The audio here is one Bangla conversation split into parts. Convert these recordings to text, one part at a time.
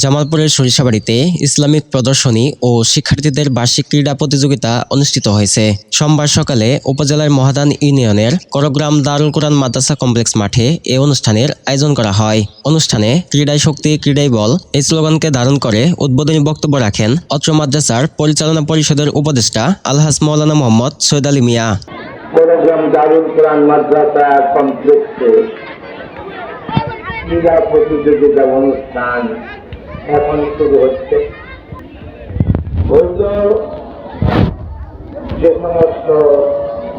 জামালপুরের সরিষাবাড়িতে ইসলামিক প্রদর্শনী ও শিক্ষার্থীদের বার্ষিক ক্রীড়া প্রতিযোগিতা অনুষ্ঠিত হয়েছে। সোমবার সকালে উপজেলার মহাদান ইউনিয়নের করগ্রাম দারুল কোরআন মাদ্রাসা কমপ্লেক্স মাঠে এ অনুষ্ঠানের আয়োজন করা হয়। অনুষ্ঠানে ক্রীড়ায় শক্তি ক্রীড়াই বল এই স্লোগানকে ধারণ করে উদ্বোধনী বক্তব্য রাখেন অত্র মাদ্রাসার পরিচালনা পরিষদের উপদেষ্টা আলহাস মৌলানা মোহাম্মদ সৈয়দ আলী মিয়া। প্রতিযোগিতা অনুষ্ঠান এখন শুরু হচ্ছে। বৈধ যে সমস্ত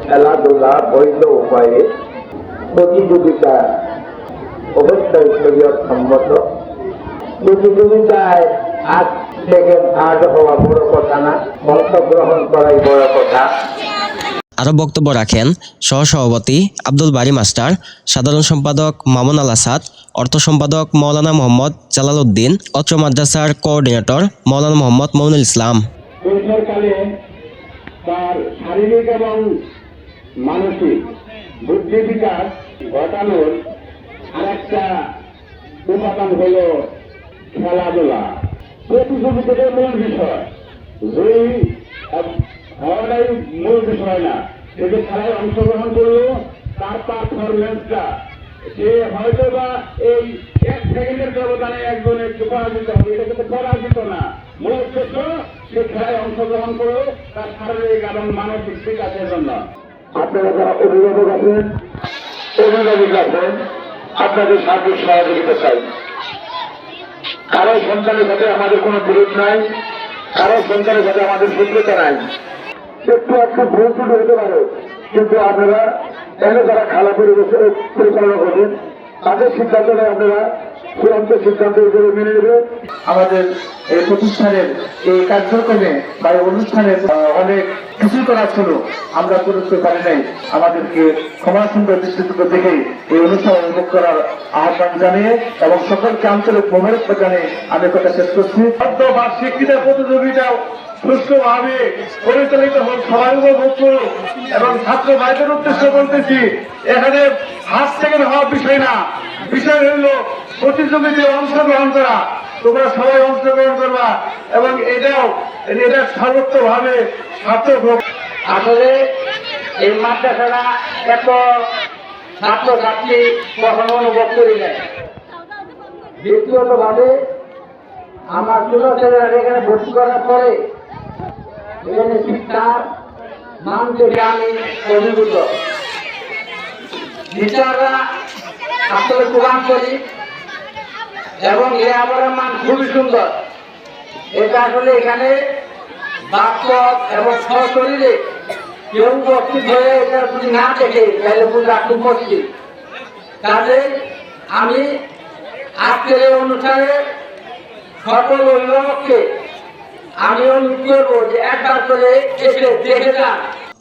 খেলাধুলা বৈধ উপায়ে প্রতিযোগিতা অবশ্যই শরীয়ত সম্মত। প্রতিযোগিতায় আজ থেকে থার্ড হওয়া বড় কথা না, অংশগ্রহণ করাই বড় কথা। আরও বক্তব্য রাখেন সহসভাপতি আব্দুল বারি মাস্টার, সাধারণ সম্পাদক মামুন আল আসাদ অর্থ সম্পাদক মৌলানা মোহাম্মদ জালাল উদ্দিন অত্র মাদ্রাসার কোঅর্ডিনেটর মৌলানা মোহাম্মদ মৌনুল ইসলাম। তার শারীরিক এবং মানসিক বুদ্ধি বিকাশ ঘটানোর আরেকটা উপাদান হল খেলাধুলা। মূল বিষয়। হওয়াটাই মূল বিষয় না। খেলায় অংশগ্রহণ করল, তার পারফরমেন্সটা সে হয়তো বা এই এক সেকেন্ডের ব্যবধানে একজনের পরাজিত হবে, এটা কিন্তু পরাজিত না। মূল উদ্দেশ্য সে খেলায় অংশগ্রহণ করো তার শারীরিক এবং মানসিক বিকাশের জন্য আপনারা যারা অভিভাবক আছেন অভিভাবক আছেন, আপনাদের সাহায্য সহযোগিতা চাই। কারও সন্তানের সাথে আমাদের কোনো বিরোধ নাই, কারও সন্তানের সাথে আমাদের শত্রুতা নাই। একটু একটু ভুল ত্রুটি হতে পারে। কিন্তু আপনারা এনে যারা খেলা পরিচালনা করবেন তাদের সিদ্ধান্তটা আপনারা চূড়ান্ত সিদ্ধান্ত হিসেবে মেনে নেবে আমাদের এই প্রতিষ্ঠানের এই কার্যক্রমে বা এই অনুষ্ঠানের অনেক কিছু করার ছিল আমরা করতে পারি নাই। আমাদেরকে ক্ষমা সুন্দর দৃষ্টিতে দেখে এই অনুষ্ঠান উপভোগ করার আহ্বান জানিয়ে এবং সকলকে আঞ্চলিক মোবারক জানিয়ে আমি কথা শেষ করছি। বার্ষিক ক্রীড়া প্রতিযোগিতা সুষ্ঠুভাবে পরিচালিত হোক, সবাই উপভোগ করুক এবং ছাত্র ভাইদের উদ্দেশ্য বলতেছি, এখানে হাত থেকে হওয়া বিষয় না। বিষয় হইল প্রতিযোগিতায় অংশগ্রহণ করা। তোমরা সবাই অংশগ্রহণ করবা এবং এটাও এটা সর্বোচ্চভাবে সার্থক হোক আসলে এই মাদ্রাসাটা এত ছাত্রছাত্রী কখনো অনুভব করি নাই। ব্যক্তিগত ভাবে আমার ছোট ছেলেরা এখানে ভর্তি করার পরে এখানে শিক্ষার মান থেকে আমি অভিভূত। টিচাররা আসলে প্রদান করি এবং আমার মান খুবই সুন্দর। এটা আসলে এখানে বাস্তব এবং সশরীরে কেউ উপস্থিত হয়ে এটা যদি না দেখে, তাহলে বুঝা খুব মুশকিল। কাজে আমি আজকের এই সকল অভিভাবককে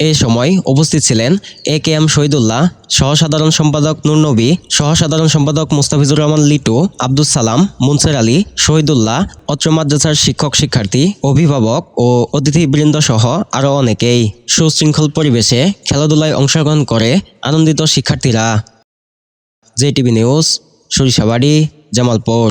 এ সময় উপস্থিত ছিলেন এ কে এম শহীদুল্লাহ, সহসাধারণ সম্পাদক নুরনবী সহসাধারণ সম্পাদক মুস্তাফিজুর রহমান লিটু আব্দুল সালাম, মুনসের আলী, শহীদুল্লাহ, অত্র মাদ্রাসার শিক্ষক, শিক্ষার্থী, অভিভাবক ও অতিথিবৃন্দ সহ আরও অনেকেই। সুশৃঙ্খল পরিবেশে খেলাধুলায় অংশগ্রহণ করে আনন্দিত শিক্ষার্থীরা। JTV news, Sarishabari, Jamalpur.